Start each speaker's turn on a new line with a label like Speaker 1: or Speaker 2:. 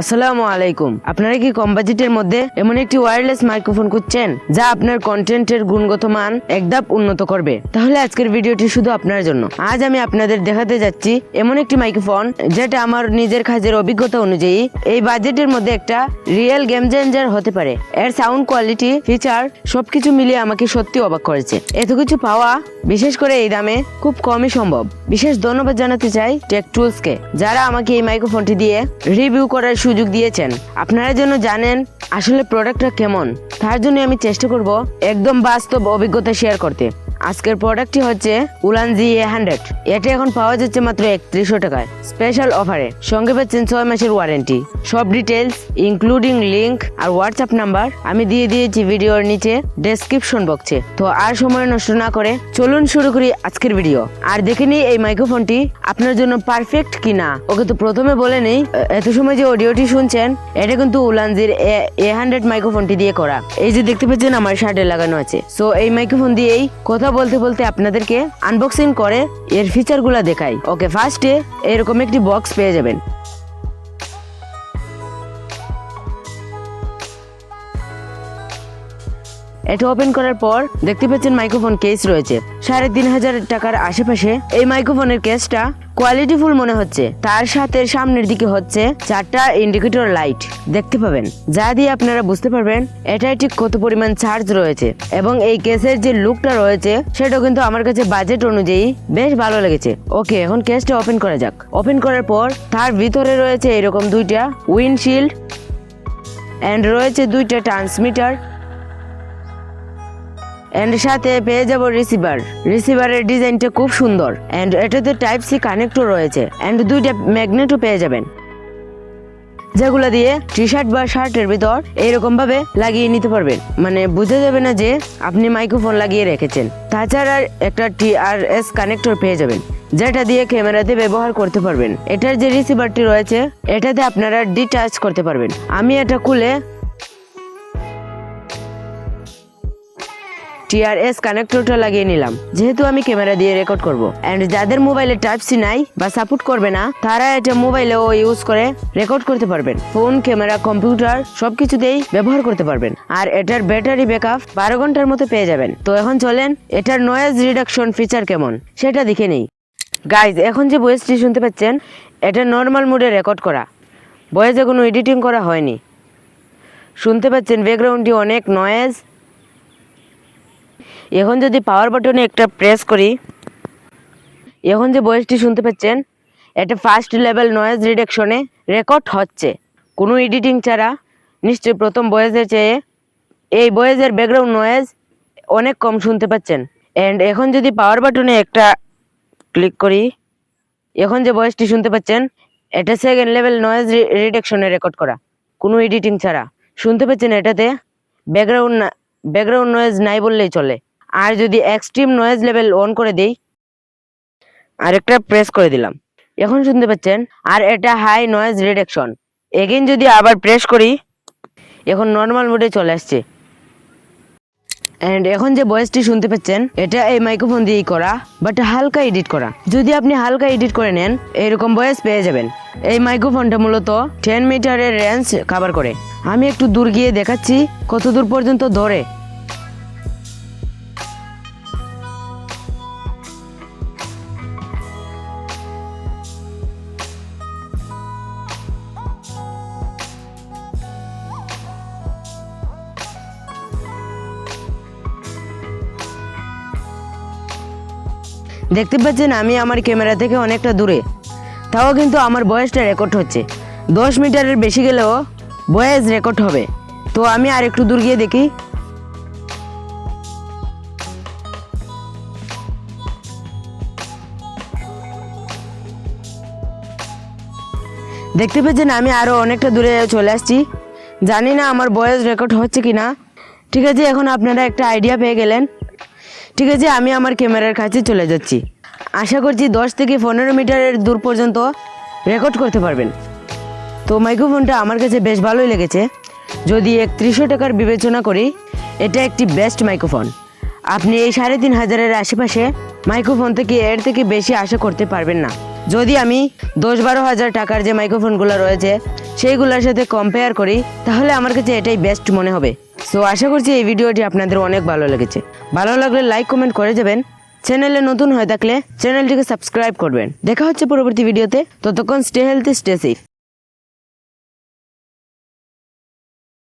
Speaker 1: আসসালামু আলাইকুম। আপনারা কি কম বাজেটের মধ্যে এমন একটি ওয়্যারলেস মাইক্রোফোন খুঁজছেন, যা আপনার কন্টেন্টের গুণগত মান একধাপ উন্নত করবে? তাহলে আজকের ভিডিওটি শুধু আপনার জন্য। আজ আমি আপনাদের দেখাতে যাচ্ছি এমন একটি মাইক্রোফোন যেটা আমার নিজের কাজের অভিজ্ঞতা অনুযায়ী এই বাজেটের মধ্যে একটা রিয়েল গেম চেঞ্জার হতে পারে। এর সাউন্ড কোয়ালিটি ফিচার সবকিছু মিলিয়ে আমাকে সত্যি অবাক করেছে। এত কিছু পাওয়া, বিশেষ করে এই দামে, খুব কমই সম্ভব। বিশেষ ধন্যবাদ জানাতে চাই টেক টুলসকে যারা আমাকে এই মাইক্রোফোনটি দিয়ে রিভিউ করার সুযোগ দিয়েছেন। আপনারা যেন জানেন আসলে প্রোডাক্টটা কেমন। তার জন্য আমি চেষ্টা করব একদম বাস্তব অভিজ্ঞতা শেয়ার করতে। আজকের প্রোডাক্টটি হচ্ছে উলান জি এ হান্ড্রেড এটা এখন পাওয়া যাচ্ছে মাত্র একত্রিশশো টাকায়। স্পেশাল অফারে সঙ্গে পাচ্ছেন ছয় মাসের ওয়ারেন্টি সব ডিটেলস ইনক্লুডিং লিংক আর হোয়াটসঅ্যাপ নাম্বার আমি দিয়ে দিয়েছি ভিডিওর নিচে ডেসক্রিপশন বক্সে তো আর সময় নষ্ট না করে চলুন শুরু করি আজকের ভিডিও আর দেখে নিই এই মাইক্রোফোনটি আপনার জন্য পারফেক্ট কিনা। ওকে তো প্রথমে বলে নেই, এত সময় যে অডিওটি শুনছেন, এটা কিন্তু উলানজির এ হান্ড্রেড মাইক্রোফোনটি দিয়ে করা। এই যে দেখতে পাচ্ছেন আমার শার্টে লাগানো আছে। সো এই মাইক্রোফোন দিয়েই কথা বলতে বলতে আপনাদেরকে আনবক্সিং করে এর ফিচারগুলো দেখাই। ওকে ফার্স্টে এরকম একটি বক্স পেয়ে যাবেন। এটা ওপেন করার পর দেখতে পাচ্ছেন মাইক্রোফোন কেস রয়েছে। সাড়ে তিন হাজার টাকার আশেপাশে এই মাইক্রোফোনের কেসটা কোয়ালিটিফুল মনে হচ্ছে। তার সাথে সামনের দিকে হচ্ছে চারটা ইন্ডিকেটর লাইট দেখতে পাবেন। যা দিয়ে আপনারা বুঝতে পারবেন এটাই ঠিক কত পরিমাণ চার্জ রয়েছে। এবং এই কেসের যে লুকটা রয়েছে, সেটাও কিন্তু আমার কাছে বাজেট অনুযায়ী বেশ ভালো লেগেছে। ওকে এখন কেসটা ওপেন করা যাক। ওপেন করার পর তার ভিতরে রয়েছে এরকম দুইটা উইন্ডশিল্ড অ্যান্ড রয়েছে দুইটা ট্রান্সমিটার এন্ড সাথে পেয়ে যাব রিসিভার রিসিভারের ডিজাইনটা খুব সুন্দর। এন্ড এটাতে টাইপ সি কানেক্টর রয়েছে। এন্ড দুইটা ম্যাগনেটও পেয়ে যাবেন। যেগুলো দিয়ে টি শার্ট বা শার্টের ভিতর এইরকম ভাবে লাগিয়ে নিতে পারবেন। মানে বোঝা যাবে না যে আপনি মাইক্রোফোন লাগিয়ে রেখেছেন। তাছাড়া একটা টি আর এস কানেক্টর পেয়ে যাবেন। যেটা দিয়ে ক্যামেরাতে ব্যবহার করতে পারবেন। এটার যে রিসিভারটি রয়েছে, এটাতে আপনারা ডিটাচ করতে পারবেন। আমি এটা খুলে টিআরএস কানেক্টরটা লাগিয়ে নিলাম। যেহেতু আমি ক্যামেরা দিয়ে রেকর্ড করব। এন্ড যাদের মোবাইলে টাইপ সি নাই বা সাপোর্ট করবে না, তারা এটা মোবাইলেও ইউজ করে রেকর্ড করতে পারবেন। ফোন ক্যামেরা কম্পিউটার সবকিছুতেই ব্যবহার করতে পারবেন। আর এটার ব্যাটারি ব্যাকআপ বারো ঘণ্টার মতো পেয়ে যাবেন। তো এখন চলেন, এটার নয়েজ রিডাকশন ফিচার কেমন? সেটা দেখে নেই। গাইজ এখন যে ভয়েসটি শুনতে পাচ্ছেন, এটা নর্মাল মোডে রেকর্ড করা। ভয়েসে কোনো এডিটিং করা হয়নি। শুনতে পাচ্ছেন ব্যাকগ্রাউন্ডটি অনেক নয়েজ এখন যদি পাওয়ার বাটনে একটা প্রেস করি, এখন যে ভয়েসটি শুনতে পাচ্ছেন, এটা ফার্স্ট লেভেল নয়েজ রিডাকশনে রেকর্ড হচ্ছে। কোনো এডিটিং ছাড়া নিশ্চয়ই প্রথম ভয়েসের চেয়ে এই ভয়েসের ব্যাকগ্রাউন্ড নয়েজ অনেক কম শুনতে পাচ্ছেন। অ্যান্ড এখন যদি পাওয়ার বাটনে একটা ক্লিক করি, এখন যে ভয়েসটি শুনতে পাচ্ছেন, এটা সেকেন্ড লেভেল নয়েজ রিডাকশনে রেকর্ড করা। কোনো এডিটিং ছাড়া। শুনতে পাচ্ছেন এটাতে ব্যাকগ্রাউন্ড ব্যাকগ্রাউন্ড নয়েজ নাই বললেই চলে। আর যদি এক্সট্রিম নয়েজ লেভেল অন করে দেই, আরেকটা প্রেস করে দিলাম। এখন শুনতে পাচ্ছেন? আর এটা হাই নয়েজ রিডাকশন এগেন যদি আবার প্রেস করি, এখন নর্মাল মোডে চলে আসছে। এন্ড এখন যে ভয়েসটি শুনতে পাচ্ছেন, এটা এই মাইক্রোফোন দিয়েই করা বাট হালকা এডিট করা। যদি আপনি হালকা এডিট করে নেন, এরকম ভয়েস পেয়ে যাবেন। এই মাইক্রোফোনটা মূলত টেন মিটারের রেঞ্জ খাবার করে। আমি একটু দূর গিয়ে দেখাচ্ছি কত দূর পর্যন্ত ধরে। দেখতে পাচ্ছেন, আমি আমার ক্যামেরা থেকে অনেকটা দূরে। তাও কিন্তু আমার বয়সটা রেকর্ড হচ্ছে। দশ মিটারের বেশি গেলেও বয়েস রেকর্ড হবে। তো আমি আর একটু দূর গিয়ে দেখি। দেখতে পাচ্ছেন, আমি আরও অনেকটা দূরে চলে আসছি। জানি না আমার বয়স রেকর্ড হচ্ছে কি না ঠিক আছে, এখন আপনারা একটা আইডিয়া পেয়ে গেলেন। ঠিক আছে, আমি আমার ক্যামেরার কাছে চলে যাচ্ছি। আশা করছি দশ থেকে পনেরো মিটারের দূর পর্যন্ত রেকর্ড করতে পারবেন। তো মাইক্রোফোনটা আমার কাছে বেশ ভালোই লেগেছে। যদি এক ত্রিশশো টাকার বিবেচনা করি, এটা একটি বেস্ট মাইক্রোফোন আপনি এই সাড়ে তিন হাজারের আশেপাশে মাইক্রোফোন থেকে এর থেকে বেশি আশা করতে পারবেন না। যদি আমি দশ বারো হাজার টাকার যে মাইক্রোফোনগুলো রয়েছে, সেইগুলোর সাথে কম্পেয়ার করি, তাহলে আমার কাছে এটাই বেস্ট মনে হবে। সো আশা করছি এই ভিডিওটি আপনাদের অনেক ভালো লেগেছে। ভালো লাগলে লাইক কমেন্ট করে যাবেন। চ্যানেলে নতুন হয়ে থাকলে চ্যানেলটিকে সাবস্ক্রাইব করবেন। দেখা হচ্ছে পরবর্তী ভিডিওতে। ততক্ষণ স্টে হেলথি স্টে সেফ